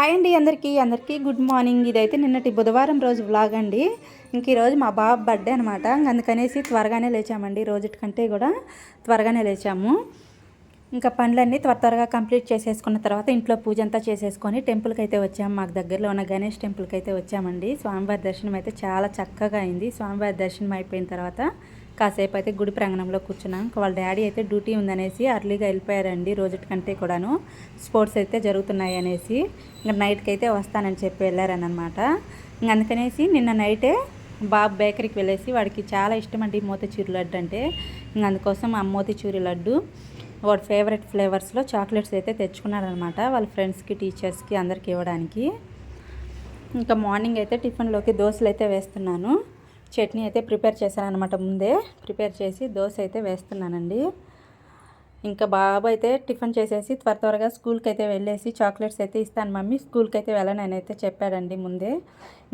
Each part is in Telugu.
హాయ్ అండి అందరికీ అందరికీ గుడ్ మార్నింగ్ ఇదైతే నిన్నటి బుధవారం రోజు వ్లాగ్ అండి. ఇంక ఈరోజు మా బాబు బర్త్డే అనమాట అందుకనేసి త్వరగానే లేచామండి రోజుటి కంటే కూడా త్వరగానే లేచాము. ఇంకా పనులన్నీ త్వర త్వరగా కంప్లీట్ చేసేసుకున్న తర్వాత ఇంట్లో పూజ అంతా చేసేసుకొని టెంపుల్కి అయితే వచ్చాము. మాకు దగ్గరలో ఉన్న గణేష్ టెంపుల్కి అయితే వచ్చామండి. స్వామివారి దర్శనం అయితే చాలా చక్కగా అయింది. స్వామివారి దర్శనం అయిపోయిన తర్వాత కాసేపు అయితే గుడి ప్రాంగణంలో కూర్చున్నాం. వాళ్ళ డాడీ అయితే డ్యూటీ ఉందనేసి అర్లీగా వెళ్ళిపోయారండి రోజుటి కంటే కూడాను. స్పోర్ట్స్ అయితే జరుగుతున్నాయి అనేసి ఇంకా నైట్కి అయితే వస్తానని చెప్పి వెళ్ళారనమాట ఇంక అందుకనేసి నిన్న నైటే బాబు బేకరీకి వెళ్ళేసి వాడికి చాలా ఇష్టం అండి మోతిచూరి లడ్డు అంటే. ఇంక అందుకోసం ఆ మోతిచూరి లడ్డు వాడి ఫేవరెట్ ఫ్లేవర్స్లో చాక్లెట్స్ అయితే తెచ్చుకున్నారనమాట వాళ్ళ ఫ్రెండ్స్కి టీచర్స్కి అందరికి ఇవ్వడానికి. ఇంకా మార్నింగ్ అయితే టిఫిన్లోకి దోశలు అయితే వేస్తున్నాను. చట్నీ అయితే ప్రిపేర్ చేశాను అనమాట ముందే. ప్రిపేర్ చేసి దోశ అయితే వేస్తున్నానండి. ఇంకా బాబు అయితే టిఫిన్ చేసేసి త్వర త్వరగా స్కూల్కి అయితే వెళ్ళేసి చాక్లెట్స్ అయితే ఇస్తాను మమ్మీ. స్కూల్కి అయితే వెళ్ళనని అయితే చెప్పాడండి ముందే.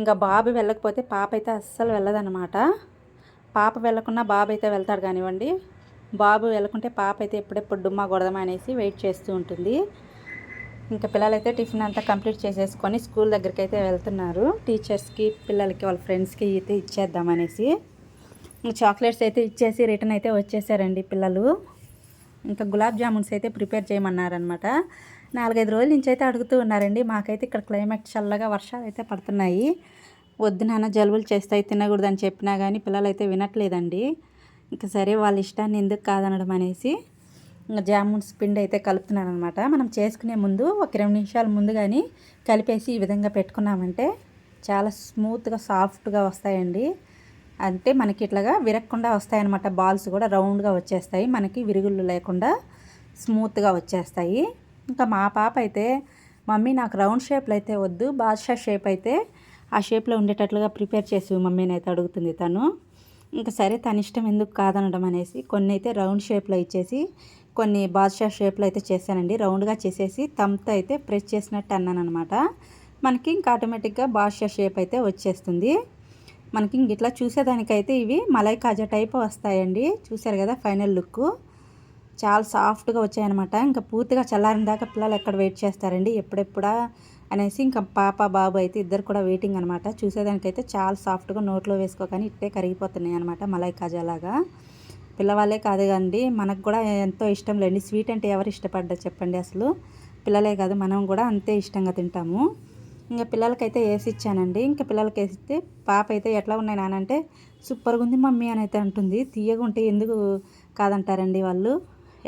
ఇంకా బాబు వెళ్ళకపోతే పాప అయితే అస్సలు వెళ్ళదనమాట పాప వెళ్ళకున్నా బాబు అయితే వెళ్తాడు కానివ్వండి. బాబు వెళ్ళకుంటే పాప అయితే ఎప్పుడెప్పుడు డుమ్మా కొడదామా అనేసి వెయిట్ చేస్తూ ఉంటుంది. ఇంకా పిల్లలైతే టిఫిన్ అంతా కంప్లీట్ చేసేసుకొని స్కూల్ దగ్గరికి అయితే వెళ్తున్నారు. టీచర్స్కి పిల్లలకి వాళ్ళ ఫ్రెండ్స్కి అయితే ఇచ్చేద్దామనేసి. చాక్లెట్స్ అయితే ఇచ్చేసి రిటర్న్ అయితే వచ్చేసారండి పిల్లలు. ఇంకా గులాబ్ జామున్స్ అయితే ప్రిపేర్ చేయమన్నారనమాట నాలుగైదు రోజుల నుంచి అయితే అడుగుతూ ఉన్నారండి. మాకైతే ఇక్కడ క్లైమేట్ చల్లగా వర్షాలు అయితే పడుతున్నాయి. వద్దు నాన్న జలుబులు చేస్తాయి తినకూడదని చెప్పినా కానీ పిల్లలు అయితే వినట్లేదండి. ఇంకా సరే వాళ్ళ ఇష్టాన్ని ఎందుకు కాదనడం అనేసి జామున్స్ పిండి అయితే కలుపుతున్నాను అనమాట మనం చేసుకునే ముందు ఒక రెండు నిమిషాల ముందు కానీ కలిపేసి ఈ విధంగా పెట్టుకున్నామంటే చాలా స్మూత్గా సాఫ్ట్గా వస్తాయండి. అంటే మనకి ఇట్లాగా విరగకుండా వస్తాయన్నమాట. బాల్స్ కూడా రౌండ్గా వచ్చేస్తాయి. మనకి విరుగుళ్ళు లేకుండా స్మూత్గా వచ్చేస్తాయి. ఇంకా మా పాప అయితే మమ్మీ నాకు రౌండ్ షేప్లో అయితే వద్దు బాద్షా షేప్ అయితే ఆ షేప్లో ఉండేటట్లుగా ప్రిపేర్ చేసి మమ్మీని అయితే అడుగుతుంది తను. ఇంకా సరే తన ఇష్టం ఎందుకు కాదనడం అనేసి కొన్ని అయితే రౌండ్ షేప్లో ఇచ్చేసి కొన్ని బాద్షా షేప్లో అయితే చేశానండి. రౌండ్గా చేసేసి తమ్తో అయితే ప్రెస్ చేసినట్టు అన్నాను అనమాట మనకి ఇంకా ఆటోమేటిక్గా బాద్షా షేప్ అయితే వచ్చేస్తుంది. మనకి ఇంక ఇట్లా చూసేదానికైతే ఇవి మలై కాజా టైప్ వస్తాయండి. చూశారు కదా ఫైనల్ లుక్. చాలా సాఫ్ట్గా వచ్చాయన్నమాట. ఇంకా పూర్తిగా చల్లారిన దాకా పిల్లలు ఎక్కడ వెయిట్ చేస్తారండి? ఎప్పుడెప్పుడా అనేసి ఇంకా పాప బాబు అయితే ఇద్దరు కూడా వెయిటింగ్ అనమాట చూసేదానికైతే చాలా సాఫ్ట్గా నోట్లో వేసుకోకని ఇట్టే కరిగిపోతున్నాయి అనమాట మలై కాజాలాగా పిల్లవాళ్ళే కాదు కండి మనకు కూడా ఎంతో ఇష్టం లేండి. స్వీట్ అంటే ఎవరు ఇష్టపడ్డా చెప్పండి అసలు? పిల్లలే కాదు మనం కూడా అంతే ఇష్టంగా తింటాము. ఇంకా పిల్లలకైతే వేసి ఇచ్చానండి. ఇంకా పిల్లలకి వేసిస్తే పాప అయితే ఎట్లా ఉన్నాయి నానంటే సూపర్గా ఉంది మమ్మీ అని అయితే అంటుంది. తీయగా ఉంటే ఎందుకు కాదంటారండి వాళ్ళు?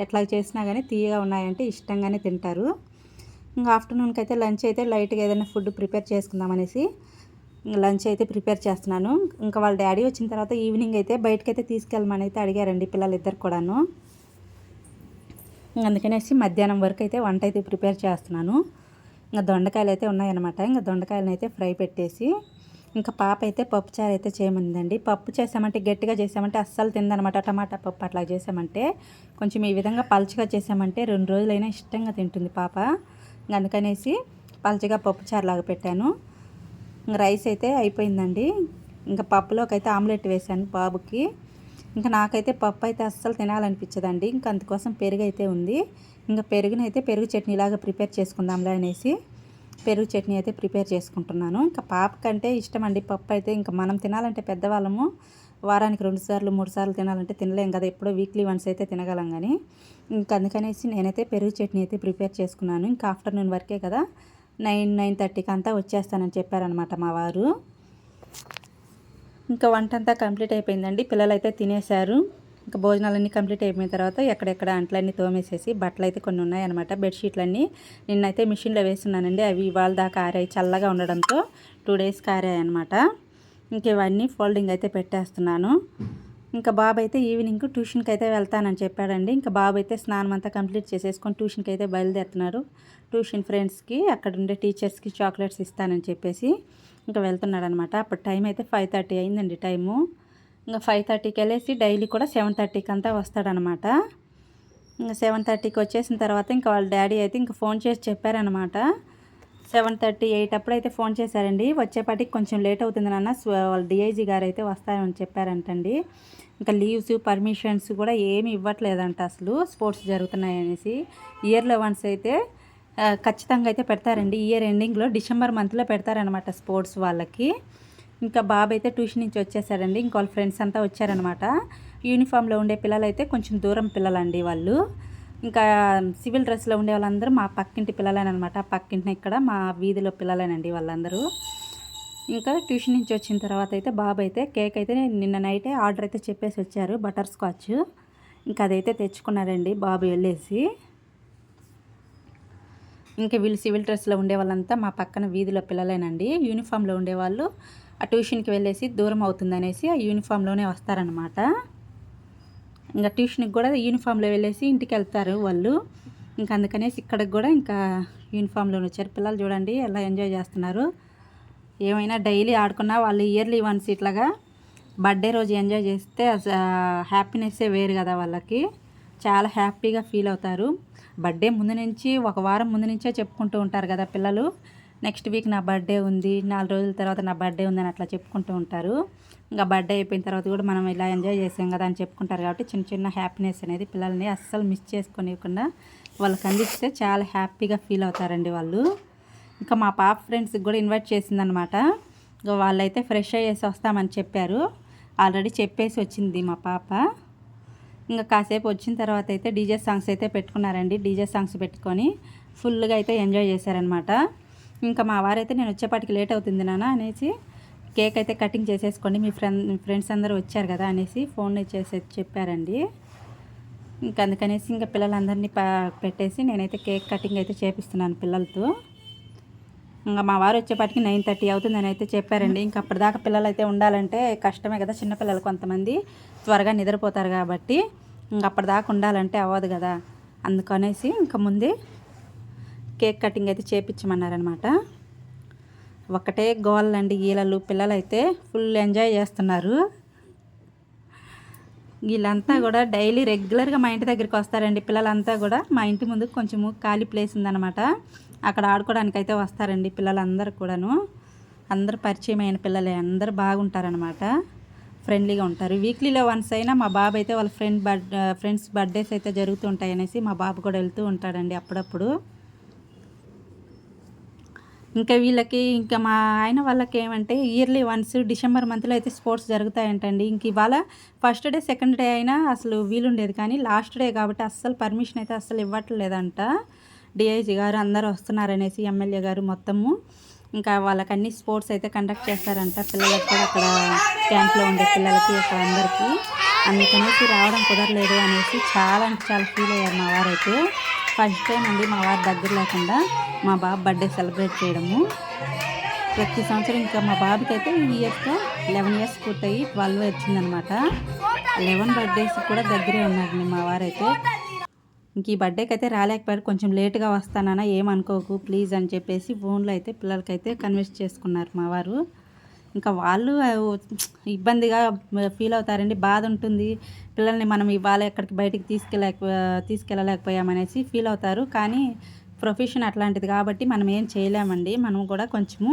ఎట్లా చేసినా కానీ తీయగా ఉన్నాయంటే ఇష్టంగానే తింటారు. ఇంకా ఆఫ్టర్నూన్కి అయితే లంచ్ అయితే లైట్గా ఏదైనా ఫుడ్ ప్రిపేర్ చేసుకుందాం అనేసి లంచ్ అయితే ప్రిపేర్ చేస్తున్నాను. ఇంకా వాళ్ళ డాడీ వచ్చిన తర్వాత ఈవినింగ్ అయితే బయటకు అయితే తీసుకెళ్ళమని అయితే అడిగారండి పిల్లలు ఇద్దరు కూడాను. అందుకనేసి మధ్యాహ్నం వరకు అయితే వంట అయితే ప్రిపేర్ చేస్తున్నాను. ఇంకా దొండకాయలు అయితే ఉన్నాయన్నమాట. ఇంకా దొండకాయలను అయితే ఫ్రై పెట్టేసి ఇంకా పాప అయితే పప్పుచారు అయితే చేయమందండి. పప్పు చేసామంటే గట్టిగా చేసామంటే అస్సలు తిందనమాట. టమాటా పప్పు అట్లా చేసామంటే కొంచెం ఈ విధంగా పలచగా చేసామంటే రెండు రోజులైనా ఇష్టంగా తింటుంది పాప. అందుకనేసి పలుచగా పప్పుచారు లాగా పెట్టాను. రైస్ అయితే అయిపోయిందండి. ఇంకా పప్పులోకి అయితే ఆమ్లెట్ వేసాను బాబుకి. ఇంకా నాకైతే పప్పు అయితే అస్సలు తినాలనిపించదండి. ఇంకా అందుకోసం పెరుగు అయితే ఉంది. ఇంకా పెరుగునైతే పెరుగు చట్నీ లాగా ప్రిపేర్ చేసుకుందాంలే అనేసి పెరుగు చట్నీ అయితే ప్రిపేర్ చేసుకుంటున్నాను. ఇంకా పాప కంటే ఇష్టం అండి పప్పు అయితే. ఇంకా మనం తినాలంటే పెద్దవాళ్ళము వారానికి రెండు సార్లు మూడు సార్లు తినాలంటే తినలేం కదా. ఎప్పుడో వీక్లీ వన్స్ అయితే తినగలం కానీ ఇంకా అందుకనేసి నేనైతే పెరుగు చట్నీ అయితే ప్రిపేర్ చేసుకున్నాను. ఇంకా ఆఫ్టర్నూన్ వరకే కదా. నైన్ నైన్ థర్టీకి అంతా వచ్చేస్తానని చెప్పారనమాట మా వారు. ఇంకా వంట అంతా కంప్లీట్ అయిపోయిందండి. పిల్లలు అయితే తినేశారు. ఇంకా భోజనాలన్నీ కంప్లీట్ అయిపోయిన తర్వాత ఎక్కడెక్కడ అంట్లన్నీ తోమేసేసి బట్టలు అయితే కొన్ని ఉన్నాయన్నమాట. బెడ్షీట్లన్నీ నిన్నైతే మిషన్లో వేస్తున్నానండి. అవి ఇవాళ దాకా ఆరాయి చల్లగా ఉండడంతో టూ డేస్కి ఆరాయి అనమాట ఇంక ఇవన్నీ ఫోల్డింగ్ అయితే పెట్టేస్తున్నాను. ఇంకా బాబు అయితే ఈవినింగ్ ట్యూషన్కి అయితే వెళ్తానని చెప్పాడండి. ఇంకా బాబు అయితే స్నానం అంతా కంప్లీట్ చేసేసుకొని ట్యూషన్కి అయితే బయలుదేరుతున్నారు. ట్యూషన్ ఫ్రెండ్స్కి అక్కడ ఉండే టీచర్స్కి చాక్లెట్స్ ఇస్తానని చెప్పేసి ఇంకా వెళ్తున్నాడు అనమాట అప్పుడు టైం అయితే ఫైవ్ థర్టీ అయిందండి టైము. ఇంకా ఫైవ్ థర్టీకి వెళ్ళేసి డైలీ కూడా సెవెన్ థర్టీకి అంతా వస్తాడనమాట. ఇంకా సెవెన్ థర్టీకి వచ్చేసిన తర్వాత ఇంకా వాళ్ళ డాడీ అయితే ఇంకా ఫోన్ చేసి చెప్పారనమాట. సెవెన్ థర్టీ ఎయిట్ అప్పుడైతే ఫోన్ చేశారండి. వచ్చేపాటికి కొంచెం లేట్ అవుతుంది నాన్న. వాళ్ళ డిఐజీ గారు అయితే వస్తారని చెప్పారంటండి. ఇంకా లీవ్స్ పర్మిషన్స్ కూడా ఏమి ఇవ్వట్లేదంట అసలు స్పోర్ట్స్ జరుగుతున్నాయి అనేసి ఇయర్లో వన్స్ అయితే ఖచ్చితంగా అయితే పెడతారండి. ఇయర్ ఎండింగ్లో డిసెంబర్ మంత్లో పెడతారనమాట స్పోర్ట్స్ వాళ్ళకి. ఇంకా బాబు అయితే ట్యూషన్ నుంచి వచ్చేసాడండి. ఇంకా వాళ్ళ ఫ్రెండ్స్ అంతా వచ్చారనమాట యూనిఫామ్లో ఉండే పిల్లలు అయితే కొంచెం దూరం పిల్లలండి వాళ్ళు. ఇంకా సివిల్ డ్రెస్లో ఉండే వాళ్ళందరూ మా పక్కింటి పిల్లలేనమాట పక్కింటిని ఇక్కడ మా వీధిలో పిల్లలేనండి వాళ్ళందరూ. ఇంకా ట్యూషన్ నుంచి వచ్చిన తర్వాత అయితే బాబు అయితే కేక్ అయితే నిన్న నైటే ఆర్డర్ అయితే చెప్పేసి వచ్చారు బటర్ స్కాచ్. ఇంకా అదైతే తెచ్చుకున్నారండి బాబు వెళ్ళేసి. ఇంకా వీళ్ళు సివిల్ డ్రెస్లో ఉండే వాళ్ళంతా మా పక్కన వీధిలో పిల్లలేనండి. యూనిఫామ్లో ఉండేవాళ్ళు ఆ ట్యూషన్కి వెళ్ళేసి దూరం అవుతుందనేసి ఆ యూనిఫామ్లోనే వస్తారనమాట ఇంకా ట్యూషన్కి కూడా యూనిఫామ్లో వెళ్ళేసి ఇంటికి వెళ్తారు వాళ్ళు. ఇంకా అందుకనేసి ఇక్కడికి కూడా ఇంకా యూనిఫామ్లో వచ్చారు. పిల్లలు చూడండి ఎలా ఎంజాయ్ చేస్తున్నారు. ఏమైనా డైలీ ఆడుకున్నా వాళ్ళు ఇయర్లీ వన్స్ ఇట్లాగా బర్త్డే రోజు ఎంజాయ్ చేస్తే హ్యాపీనెస్సే వేరు కదా వాళ్ళకి. చాలా హ్యాపీగా ఫీల్ అవుతారు. బర్త్డే ముందు నుంచి ఒక వారం ముందు నుంచే చెప్పుకుంటూ ఉంటారు కదా పిల్లలు. నెక్స్ట్ వీక్ నా బర్త్డే ఉంది నాలుగు రోజుల తర్వాత నా బర్త్డే ఉందని అట్లా చెప్పుకుంటూ ఉంటారు. ఇంకా బర్త్డే అయిపోయిన తర్వాత కూడా మనం ఇలా ఎంజాయ్ చేసాం కదా అని చెప్పుకుంటారు కాబట్టి చిన్న చిన్న హ్యాపీనెస్ అనేది పిల్లల్ని అస్సలు మిస్ చేసుకోనివ్వకుండా వాళ్ళకి అందిస్తే చాలా హ్యాపీగా ఫీల్ అవుతారండి వాళ్ళు. ఇంకా మా పాప ఫ్రెండ్స్కి కూడా ఇన్వైట్ చేసిందనమాట ఇంకా వాళ్ళైతే ఫ్రెష్ అయ్యేసి వస్తామని చెప్పారు. ఆల్రెడీ చెప్పేసి వచ్చింది మా పాప. ఇంకా కాసేపు వచ్చిన తర్వాత అయితే డీజే సాంగ్స్ అయితే పెట్టుకున్నారండి. డీజే సాంగ్స్ పెట్టుకొని ఫుల్గా అయితే ఎంజాయ్ చేశారనమాట ఇంకా మా వారైతే నేను వచ్చేపాటికి లేట్ అవుతుంది నాన్న అనేసి కేక్ అయితే కటింగ్ చేసేసుకోండి మీ ఫ్రెండ్ మీ ఫ్రెండ్స్ అందరూ వచ్చారు కదా అనేసి ఫోన్ చేసే చెప్పారండి. ఇంకా అందుకనేసి ఇంకా పిల్లలందరినీ పెట్టేసి నేనైతే కేక్ కటింగ్ అయితే చేపిస్తున్నాను పిల్లలతో. ఇంకా మా వారు వచ్చేపాటికి నైన్ థర్టీ అవుతుందని అయితే చెప్పారండి. ఇంకా అప్పటిదాకా పిల్లలు అయితే ఉండాలంటే కష్టమే కదా చిన్నపిల్లలు కొంతమంది. త్వరగా నిద్రపోతారు కాబట్టి ఇంకా అప్పటిదాకా ఉండాలంటే అవ్వదు కదా. అందుకనేసి ఇంకా ముందే కేక్ కటింగ్ అయితే చేపించమన్నారనమాట ఒకటే గోళ్ళండి ఈలలు పిల్లలైతే ఫుల్ ఎంజాయ్ చేస్తున్నారు. వీళ్ళంతా కూడా డైలీ రెగ్యులర్గా మా ఇంటి దగ్గరికి వస్తారండి. పిల్లలంతా కూడా మా ఇంటి ముందు కొంచెము ఖాళీ ప్లేస్ ఉందన్నమాట. అక్కడ ఆడుకోవడానికి అయితే వస్తారండి పిల్లలందరూ కూడాను. అందరూ పరిచయం అయిన పిల్లలే. అందరూ బాగుంటారనమాట ఫ్రెండ్లీగా ఉంటారు. వీక్లీలో వన్స్ అయినా మా బాబు అయితే వాళ్ళ ఫ్రెండ్ బర్త్ ఫ్రెండ్స్ బర్త్డేస్ అయితే జరుగుతూ అనేసి మా బాబు కూడా వెళ్తూ ఉంటాడండి అప్పుడప్పుడు. ఇంకా వీళ్ళకి ఇంకా మా ఆయన వాళ్ళకి ఏమంటే ఇయర్లీ వన్స్ డిసెంబర్ మంత్లో అయితే స్పోర్ట్స్ జరుగుతాయంటండి. ఇంక ఇవాళ ఫస్ట్ డే సెకండ్ డే అయినా అసలు వీలుండేది కానీ లాస్ట్ డే కాబట్టి అస్సలు పర్మిషన్ అయితే అస్సలు ఇవ్వట్లేదంట. డిఐజీ గారు అందరూ వస్తున్నారనేసి ఎమ్మెల్యే గారు మొత్తము. ఇంకా వాళ్ళకి అన్ని స్పోర్ట్స్ అయితే కండక్ట్ చేస్తారంట. పిల్లలకి కూడా అక్కడ క్యాంప్లో ఉండే పిల్లలకి అక్కడ అందరికీ. అందుకనేసి రావడం కుదరలేదు అనేసి చాలా అంటే చాలా ఫీల్ అయ్యారు మా వారైతే. ఫస్ట్ టైం అండి మా వారి దగ్గర లేకుండా మా బాబు బర్త్డే సెలబ్రేట్ చేయడము. ప్రతి సంవత్సరం ఇంకా మా బాబుకి అయితే ఈ ఇయర్తో లెవెన్ ఇయర్స్ పూర్తయి ట్వెల్వ్ వచ్చిందనమాట. లెవెన్ బర్త్డేస్ కూడా దగ్గరే ఉన్నారండి మా వారైతే ఇంక ఈ బర్త్డేకి అయితే రాలేకపోయారు. కొంచెం లేట్గా వస్తానన్నా ఏమనుకోకు ప్లీజ్ అని చెప్పేసి ఫోన్లో అయితే పిల్లలకైతే కన్విన్స్ చేసుకున్నారు మా వారు. ఇంకా వాళ్ళు ఇబ్బందిగా ఫీల్ అవుతారండి. బాధ ఉంటుంది. పిల్లల్ని మనం ఇవాళ ఎక్కడికి బయటికి తీసుకెళ్ళక తీసుకెళ్ళలేకపోయామనేసి ఫీల్ అవుతారు. కానీ ప్రొఫెషన్ అట్లాంటిది కాబట్టి మనం ఏం చేయలేమండి. మనం కూడా కొంచెము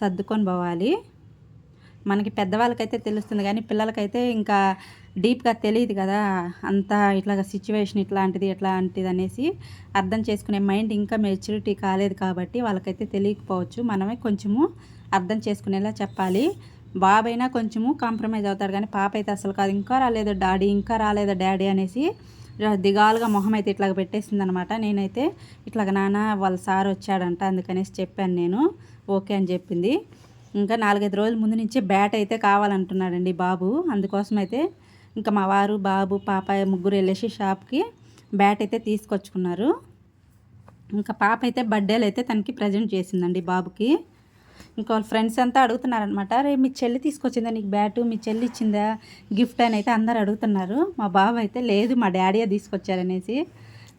సర్దుకొని పోవాలి. మనకి పెద్దవాళ్ళకైతే తెలుస్తుంది కానీ పిల్లలకైతే ఇంకా డీప్గా తెలియదు కదా. అంత ఇట్లా సిచ్యువేషన్ ఇట్లాంటిది ఎట్లాంటిది అనేసి అర్థం చేసుకునే మైండ్ ఇంకా మెచ్యూరిటీ కాలేదు కాబట్టి వాళ్ళకైతే తెలియకపోవచ్చు. మనమే కొంచెము అర్థం చేసుకునేలా చెప్పాలి. బాబైనా కొంచెము కాంప్రమైజ్ అవుతాడు కానీ పాప అయితే అసలు కాదు. ఇంకా రాలేదు డాడీ ఇంకా రాలేదు డాడీ అనేసి దిగాలుగా మొహం అయితే ఇట్లాగ పెట్టేసింది అనమాట నేనైతే ఇట్లాగ నాన్న వాళ్ళ సార్ వచ్చాడంట అందుకనేసి చెప్పాను నేను. ఓకే అని చెప్పింది. ఇంకా నాలుగైదు రోజుల ముందు నుంచే బ్యాట్ అయితే కావాలంటున్నాడండి బాబు. అందుకోసం అయితే ఇంకా మా వారు బాబు పాప ముగ్గురు వెళ్ళేసి షాప్కి బ్యాట్ అయితే తీసుకొచ్చుకున్నారు. ఇంకా పాప అయితే బర్త్డేలు అయితే తనకి ప్రజెంట్ చేసిందండి బాబుకి. ఇంకా వాళ్ళ ఫ్రెండ్స్ అంతా అడుగుతున్నారనమాట రే మీ చెల్లి తీసుకొచ్చిందా? నీకు బ్యాటు? మీ చెల్లి ఇచ్చిందా? గిఫ్ట్? అని అయితే అందరు అడుగుతున్నారు. మా బాబు అయితే లేదు మా డాడీయే తీసుకొచ్చారనేసి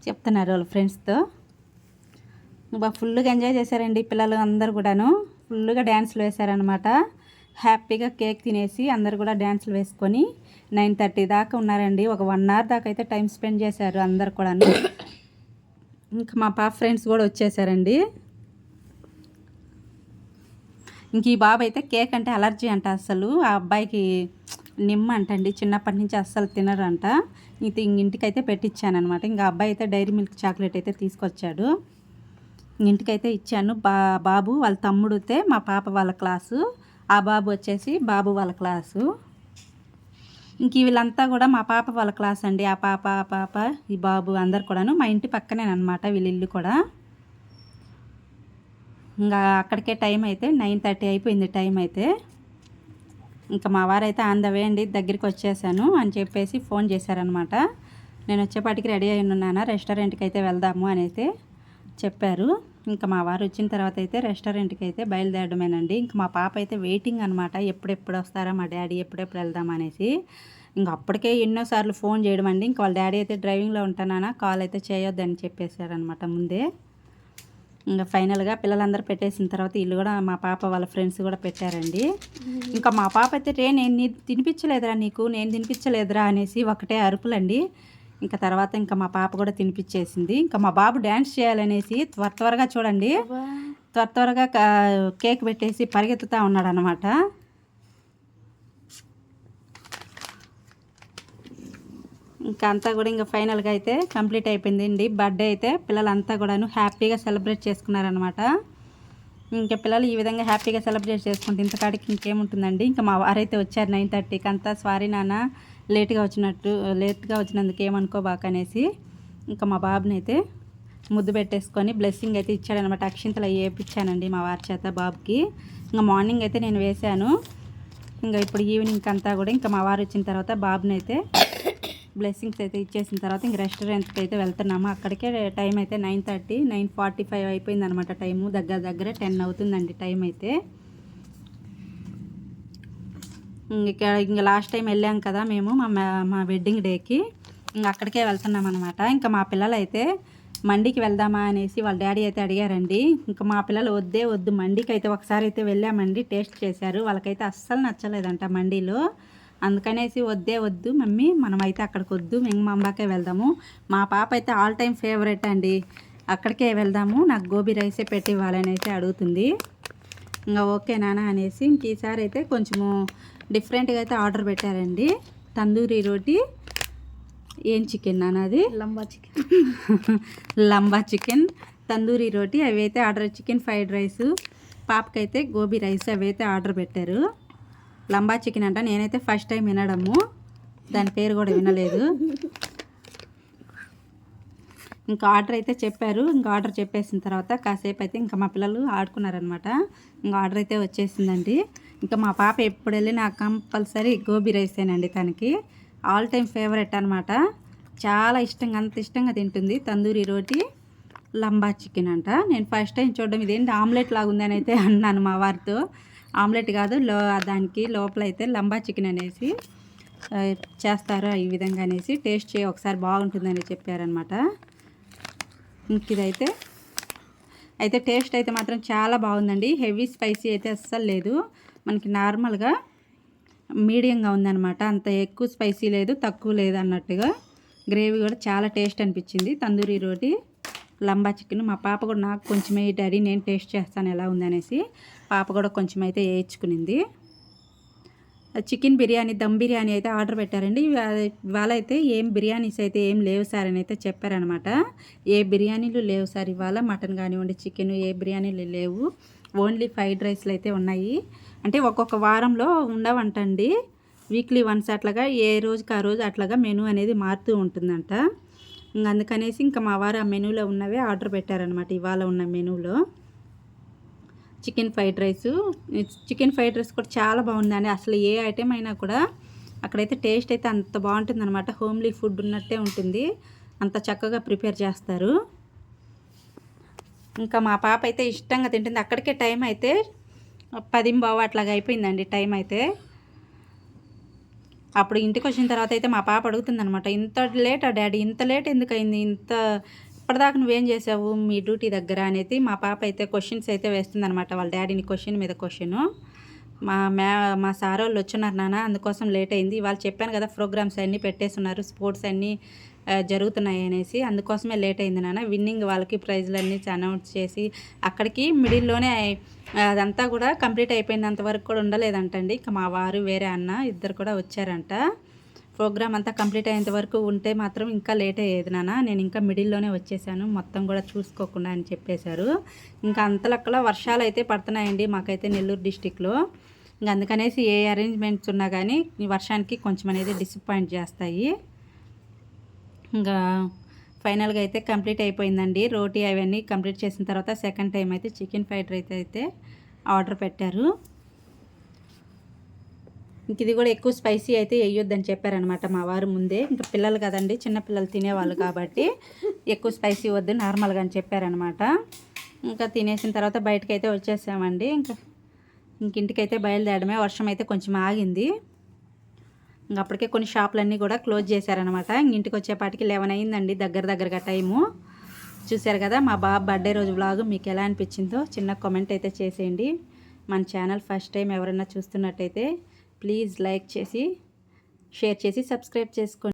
చెప్తున్నారు వాళ్ళ ఫ్రెండ్స్తో బాగా ఫుల్గా ఎంజాయ్ చేశారండి పిల్లలు అందరు కూడాను. ఫుల్గా డ్యాన్స్లు వేశారనమాట హ్యాపీగా కేక్ తినేసి అందరు కూడా డ్యాన్స్లు వేసుకొని నైన్ థర్టీ దాకా ఉన్నారండి. ఒక వన్ అవర్ దాకా అయితే టైం స్పెండ్ చేశారు అందరు కూడాను. ఇంకా మా పాప ఫ్రెండ్స్ కూడా వచ్చేసారండి. ఇంక ఈ బాబు అయితే కేక్ అంటే అలర్జీ అంట అసలు. ఆ అబ్బాయికి నిమ్మ అంటండి చిన్నప్పటి నుంచి అస్సలు తినరంట. ఇది ఇంటికైతే పెట్టించానమాట ఇంకా అబ్బాయి అయితే డైరీ మిల్క్ చాక్లెట్ అయితే తీసుకొచ్చాడు. ఇంటికైతే ఇచ్చాను. బా బాబు వాళ్ళ తమ్ముడితే మా పాప వాళ్ళ క్లాసు. ఆ బాబు వచ్చేసి బాబు వాళ్ళ క్లాసు. ఇంక వీళ్ళంతా కూడా మా పాప వాళ్ళ క్లాస్ అండి. ఆ పాప ఆ పాప ఈ బాబు అందరు కూడాను మా ఇంటి పక్కనేనమాట వీళ్ళ ఇల్లు కూడా. ఇంకా అక్కడికే టైం అయితే నైన్ థర్టీ అయిపోయింది టైం అయితే. ఇంకా మా వారైతే ఆన్ ద వే అండి దగ్గరికి వచ్చేసాను అని చెప్పేసి ఫోన్ చేశారనమాట నేను వచ్చేపాటికి రెడీ అయి ఉన్నాను రెస్టారెంట్కి అయితే వెళ్దాము అని అయితే చెప్పారు. ఇంకా మా వారు వచ్చిన తర్వాత అయితే రెస్టారెంట్కి అయితే బయలుదేరడమేనండి. ఇంకా మా పాప అయితే వెయిటింగ్ అనమాట ఎప్పుడెప్పుడు వస్తారా మా డాడీ ఎప్పుడెప్పుడు వెళ్దాం అనేసి. ఇంకా అప్పటికే ఎన్నోసార్లు ఫోన్ చేయడం అండి. ఇంకా వాళ్ళ డాడీ అయితే డ్రైవింగ్లో ఉంటానా కాల్ అయితే చేయొద్దని చెప్పేశారనమాట ముందే. ఇంకా ఫైనల్గా పిల్లలందరూ పెట్టేసిన తర్వాత ఇల్లు కూడా మా పాప వాళ్ళ ఫ్రెండ్స్ కూడా పెట్టారండి. ఇంకా మా పాప అయితే రే నేను నీ తినిపించలేదురా నీకు నేను తినిపించలేదురా అనేసి ఒకటే అరుపులండి. ఇంకా తర్వాత ఇంకా మా పాప కూడా తినిపించేసింది. ఇంకా మా బాబు డ్యాన్స్ చేయాలనేసి త్వర త్వరగా చూడండి. త్వర త్వరగా కేక్ పెట్టేసి పరిగెత్తుతూ ఉన్నాడు అనమాట ఇంకా అంతా కూడా ఇంకా ఫైనల్గా అయితే కంప్లీట్ అయిపోయిందండి. బర్త్డే అయితే పిల్లలంతా కూడాను హ్యాపీగా సెలబ్రేట్ చేసుకున్నారనమాట ఇంకా పిల్లలు ఈ విధంగా హ్యాపీగా సెలబ్రేట్ చేసుకుంటే ఇంతకాడికి ఇంకేముంటుందండి? ఇంకా మా వారైతే వచ్చారు నైన్ థర్టీకి. అంతా సారీ నాన్న లేట్గా వచ్చినట్టు లేట్గా వచ్చినందుకు ఏమనుకోబాక అనేసి ఇంకా మా బాబుని అయితే ముద్దు పెట్టేసుకొని బ్లెస్సింగ్ అయితే ఇచ్చాడనమాట అక్షింతలు అవి వేయించానండి మా వారి చేత బాబుకి. ఇంకా మార్నింగ్ అయితే నేను వేశాను. ఇంకా ఇప్పుడు ఈవినింగ్ అంతా కూడా ఇంకా మా వారు వచ్చిన తర్వాత బాబుని అయితే బ్లెస్సింగ్స్ అయితే ఇచ్చేసిన తర్వాత ఇంక రెస్టారెంట్కి అయితే వెళ్తున్నాము. అక్కడికే టైం అయితే nine thirty nine forty five అయిపోయింది అనమాట టైము. దగ్గర దగ్గర టెన్ అవుతుందండి టైం అయితే. ఇంక ఇంక లాస్ట్ టైం వెళ్ళాం కదా మేము మా మా వెడ్డింగ్ డేకి. ఇంకా అక్కడికే వెళ్తున్నాం అనమాట ఇంకా మా పిల్లలు అయితే మండికి వెళ్దామా అనేసి వాళ్ళ డాడీ అయితే అడిగారండి. ఇంకా మా పిల్లలు వద్దే వద్దు మండికి అయితే ఒకసారి అయితే వెళ్ళామండి టేస్ట్ చేశారు. వాళ్ళకైతే అస్సలు నచ్చలేదంట మండీలో. అందుకనేసి వద్దే వద్దు మమ్మీ మనం అయితే అక్కడికి వద్దు మేము మంబాకే వెళ్దాము. మా పాప అయితే ఆల్ టైమ్ ఫేవరెట్ అండి. అక్కడికే వెళ్దాము నాకు గోబీ రైసే పెట్టి ఇవ్వాలని అయితే అడుగుతుంది. ఇంకా ఓకే నాన్న అనేసి ఇంక ఈసారి అయితే కొంచెము డిఫరెంట్గా అయితే ఆర్డర్ పెట్టారండి. తందూరి రోటీ ఏం చికెన్ నాన్న అది? లంబా చికెన్ లంబా చికెన్ తందూరి రోటీ అవి అయితే ఆర్డర్ చికెన్ ఫ్రైడ్ రైస్ పాపకైతే గోబీ రైస్ అవి అయితే ఆర్డర్ పెట్టారు. లంబా చికెన్ అంట. నేనైతే ఫస్ట్ టైం వినడము. దాని పేరు కూడా వినలేదు. ఇంకా ఆర్డర్ అయితే చెప్పారు. ఇంకా ఆర్డర్ చెప్పేసిన తర్వాత కాసేపు అయితే ఇంకా మా పిల్లలు ఆడుకున్నారనమాట ఇంకా ఆర్డర్ అయితే వచ్చేసిందండి. ఇంకా మా పాప ఎప్పుడు వెళ్ళినా కంపల్సరీ గోబీ రైసేనండి తనకి. ఆల్ టైమ్ ఫేవరెట్ అనమాట చాలా ఇష్టంగా అంత ఇష్టంగా తింటుంది. తందూరి రోటీ లంబా చికెన్ అంట. నేను ఫస్ట్ టైం చూడడం. ఇదేంటి ఆమ్లెట్ లాగా ఉందని అయితే అన్నాను మా వారితో. ఆమ్లెట్ కాదు లో దానికి లోపల అయితే లంబా చికెన్ అనేసి చేస్తారు. ఈ విధంగా అనేసి టేస్ట్ చేయి ఒకసారి బాగుంటుందని చెప్పారనమాట ఇంక ఇదైతే అయితే టేస్ట్ అయితే మాత్రం చాలా బాగుందండి. హెవీ స్పైసీ అయితే అస్సలు లేదు. మనకి నార్మల్గా మీడియంగా ఉందన్నమాట. అంత ఎక్కువ స్పైసీ లేదు తక్కువ లేదు అన్నట్టుగా గ్రేవీ కూడా చాలా టేస్ట్ అనిపించింది. తందూరి రోటీ లంబా చికెన్. మా పాప కూడా నాకు కొంచెం డాడీ నేను టేస్ట్ చేస్తాను ఎలా ఉందనేసి పాప కూడా కొంచెం అయితే వేయించుకునింది చికెన్ బిర్యానీ దమ్ బిర్యానీ అయితే ఆర్డర్ పెట్టారండి. ఇవాళ అయితే ఏం బిర్యానీస్ అయితే ఏం లేవు సార్ అని అయితే చెప్పారనమాట. ఏ బిర్యానీలు లేవు సార్ ఇవాళ. మటన్ కానివ్వండి చికెన్ ఏ బిర్యానీలు లేవు. ఓన్లీ ఫ్రైడ్ రైస్లు అయితే ఉన్నాయి. అంటే ఒక్కొక్క వారంలో ఉండవంటండి. వీక్లీ వన్స్ అట్లాగా ఏ రోజుకి ఆ రోజు అట్లాగా మెనూ అనేది మారుతూ ఉంటుందంట. ఇంక అందుకనేసి ఇంకా మా వారు ఆ మెనూలో ఉన్నవే ఆర్డర్ పెట్టారనమాట ఇవాళ ఉన్న మెనూలో. Chicken fried rice. Chicken fried rice కూడా చాలా బాగుందండి. అసలు ఏ ఐటెం అయినా కూడా అక్కడైతే టేస్ట్ అయితే అంత బాగుంటుంది అనమాట హోమ్లీ ఫుడ్ ఉన్నట్టే ఉంటుంది. అంత చక్కగా ప్రిపేర్ చేస్తారు. ఇంకా మా పాప అయితే ఇష్టంగా తింటుంది. అక్కడికే టైం అయితే పదింబావు అట్లాగా అయిపోయిందండి టైం అయితే. అప్పుడు ఇంటికి వచ్చిన తర్వాత అయితే మా పాప అడుగుతుంది అనమాట ఇంత లేట్ ఆ డాడీ? ఇంత లేట్ ఎందుకు అయింది ఇంత ఇప్పటిదాకా నువ్వేం చేసావు మీ డ్యూటీ దగ్గర? అనేది మా పాప అయితే క్వశ్చన్స్ అయితే వేస్తుంది అనమాట వాళ్ళ డాడీని క్వశ్చన్ మీద క్వశ్చన్ మా మ్యా మా సార్ వాళ్ళు వచ్చినారు నాన్న అందుకోసం లేట్ అయింది. వాళ్ళు చెప్పాను కదా ప్రోగ్రామ్స్ అన్నీ పెట్టేస్తున్నారు స్పోర్ట్స్ అన్నీ జరుగుతున్నాయి అనేసి అందుకోసమే లేట్ అయింది నాన్న. విన్నింగ్ వాళ్ళకి ప్రైజ్లు అన్నీ అనౌన్స్ చేసి అక్కడికి మిడిల్లోనే అదంతా కూడా కంప్లీట్ అయిపోయినంత వరకు కూడా ఉండలేదంటండి. ఇక మా వారు వేరే అన్న ఇద్దరు కూడా వచ్చారంట. ప్రోగ్రామ్ అంతా కంప్లీట్ అయ్యేంత వరకు ఉంటే మాత్రం ఇంకా లేట్ అయ్యేది నాన్న. నేను ఇంకా మిడిల్లోనే వచ్చేసాను. మొత్తం కూడా చూసుకోకుండా అని చెప్పేశారు. ఇంకా అంతలక్కలా వర్షాలు అయితే పడుతున్నాయండి మాకైతే నెల్లూరు డిస్టిక్లో. ఇంకా అందుకనేసి ఏ అరేంజ్మెంట్స్ ఉన్నా కానీ ఈ వర్షానికి కొంచెం అనేది డిసప్పాయింట్ చేస్తాయి. ఇంకా ఫైనల్గా అయితే కంప్లీట్ అయిపోయిందండి. రోటీ అవన్నీ కంప్లీట్ చేసిన తర్వాత సెకండ్ టైం అయితే చికెన్ ఫ్రైడ్ రైస్ అయితే ఆర్డర్ పెట్టారు. ఇంక ఇది కూడా ఎక్కువ స్పైసీ అయితే వేయొద్దని చెప్పారనమాట మా వారు ముందే. ఇంకా పిల్లలు కదండి చిన్నపిల్లలు తినేవాళ్ళు కాబట్టి ఎక్కువ స్పైసీ వద్దు నార్మల్గా అని చెప్పారనమాట ఇంకా తినేసిన తర్వాత బయటకైతే వచ్చేసామండి. ఇంకా ఇంక ఇంటికైతే బయలుదేరడమే. వర్షం అయితే కొంచెం ఆగింది. ఇంక అప్పటికే కొన్ని షాపులన్నీ కూడా క్లోజ్ చేశారనమాట ఇంటికి వచ్చేపాటికి లెవెన్ అయిందండి దగ్గర దగ్గరగా టైము. చూశారు కదా మా బాబు బర్త్డే రోజు వ్లాగ్ మీకు ఎలా అనిపించిందో చిన్న కామెంట్ అయితే చేసేయండి. మన ఛానల్ ఫస్ట్ టైం ఎవరైనా చూస్తున్నట్టయితే ప్లీజ్ లైక్ చేసి షేర్ చేసి సబ్స్క్రైబ్ చేసుకోండి.